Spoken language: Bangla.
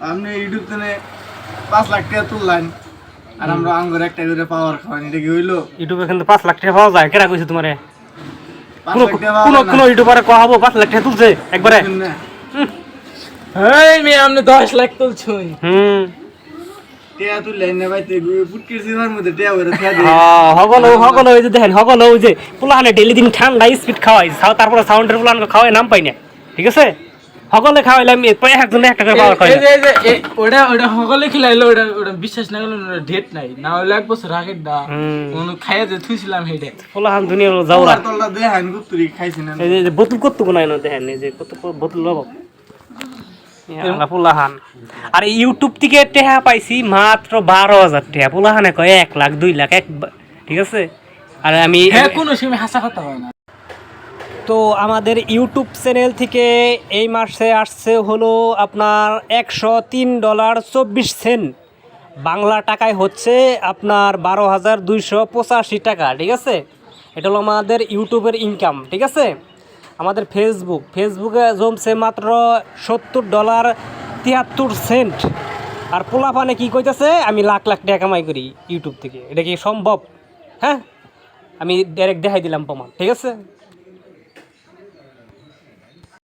আপনি ইউটিউব থেকে পাঁচ লাখ টাকা তুললেন আর আমরা আঙ্গুর একটা করে পাওয়ার খাওয়ান এটা কি হইল? ইউটিউবে কিন্তু পাঁচ লাখ টাকা পাওয়া যায় কেরা কইছে তোমারে? কোনো লাখ কোনো ইউটিউবারে কয়া হব পাঁচ টাকা তুলছে একবারে। মেয়ে আপনি দশ তুলছুন হুম। হ্যাঁ, যে দেখেন হগল ওই যে পোলাহানে ডেলি দিন ঠান্ডা স্পিড খাওয়াই তারপরে সাউন্ডের পোলাহান খাওয়াই নাম পাই না। ঠিক আছে? সকলে খাওয়াইলাম প্রায় একজনে একটা করে পাওয়ার খাওয়াই এই যে এই যে এ- ওটা ওটা সকলে খিলাইলো ওটা ওটা বিশ্বাস না করলে ওটা ডেট নাই। না হলে এক বছর আগের দা খাইয়া যে থুইছিলাম হেডে পোলাহান দুনিয়া যাওরা তোলা তোলা দেখান গুত্তুরি খাইছি না। এই যে- বোতল কত কোনায় না দেখেন এই যে কত কত বোতল লব পোলাহান আর ইউটিউব থেকে টেহা পাইছি মাত্র বারো হাজার টেহা। পোলাহানে কয় এক লাখ দুই লাখ এক ঠিক আছে? আর আমি হ্যাঁ কোনো সময় হাসা কথা হয় না। তো আমাদের ইউটিউব চ্যানেল থেকে এই মাসে আসছে হলো আপনার একশো তিন ডলার চব্বিশ সেন্ট। বাংলা টাকায় হচ্ছে আপনার বারো হাজার দুইশো পঁচাশি টাকা, ঠিক আছে? এটা হলো আমাদের ইউটিউবের ইনকাম ঠিক আছে? আমাদের ফেসবুক ফেসবুকে জমছে মাত্র সত্তর ডলার তিয়াত্তর সেন্ট। আর পোলাপানে কি কইতেছে? আমি লাখ লাখ টাকা কামাই করি ইউটিউব থেকে। এটা কি সম্ভব? হ্যাঁ? আমি ডাইরেক্ট দেখাই দিলাম প্রমাণ, ঠিক আছে?